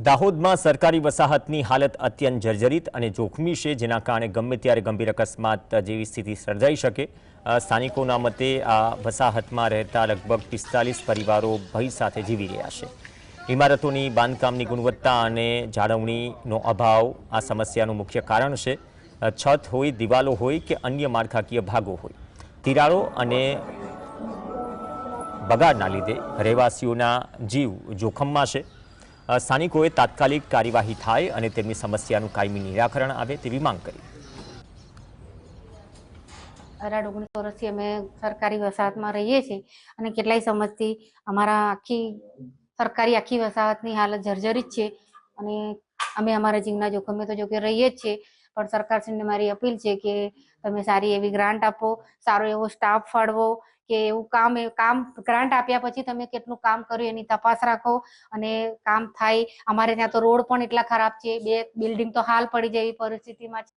દાહોદમાં સરકારી વસાહતની હાલત અત્યંત જર્જરિત અને જોખમી છે, જેના કારણે ગમે ત્યારે ગંભીર અકસ્માત જેવી સ્થિતિ સર્જાઈ શકે. સ્થાનિકોના મતે આ વસાહતમાં રહેતા લગભગ પિસ્તાલીસ પરિવારો ભય સાથે જીવી રહ્યા છે. ઇમારતોની બાંધકામની ગુણવત્તા અને જાળવણીનો અભાવ આ સમસ્યાનું મુખ્ય કારણ છે. છત હોય, દિવાલો હોય કે અન્ય માળખાકીય ભાગો હોય. તિરાડો અને બગાડના લીધે રહેવાસીઓના જીવ જોખમમાં છે. સ્થાનિકોએ તાત્કાલિક કાર્યવાહી થાય અને તેમની સમસ્યાનું કાયમી નિરાકરણ આવે તેવી માંગ કરી. અઢાર, ઓગણીસ વર્ષથી અમે સરકારી વસાહતમાં રહીએ છીએ અને કેટલાય સમજથી અમારા આખી, સરકારી આખી વસાહતની હાલત જર્જરિત છે અને અમે અમારા જીવના જોખમે તો જોકે રહીએ જ છીએ, પણ સરકારશ્રીને મારી અપીલ છે કે તમે સારી એવી ગ્રાન્ટ આપો, સારો એવો સ્ટાફ ફાળવો, કે એવું કામ એ કામ ગ્રાન્ટ આપ્યા પછી તમે કેટલું કામ કર્યું એની તપાસ રાખો, અને કામ થાય, અમારે ત્યાં તો રોડ પણ એટલા ખરાબ છે, બે બિલ્ડિંગ તો હાલ પડી જેવી પરિસ્થિતિમાં છે.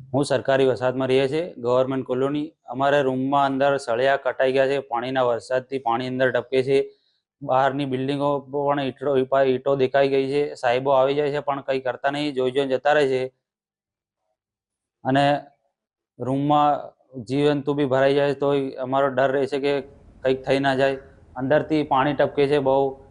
હું સરકારી વસાહતમાં રહીએ છીએ ગવર્મેન્ટ કોલોની, અમારા રૂમમાં અંદર સળિયા કટાઈ ગયા છે, પાણીના વરસાદથી પાણી અંદર ટપકે છે બહારની બિલ્ડિંગો પણ ઈટો ઈટો દેખાઈ ગઈ છે. સાહેબો આવી જાય છે, પણ કંઈ કરતા નહીં. જોઈ જોઈને જતા રહે છે. અને રૂમમાં જીવજંતુ બી ભરાઈ જાય તો અમારો ડર રહે છે કે કંઈક થઈ ના જાય. અંદરથી પાણી ટપકે છે બહુ.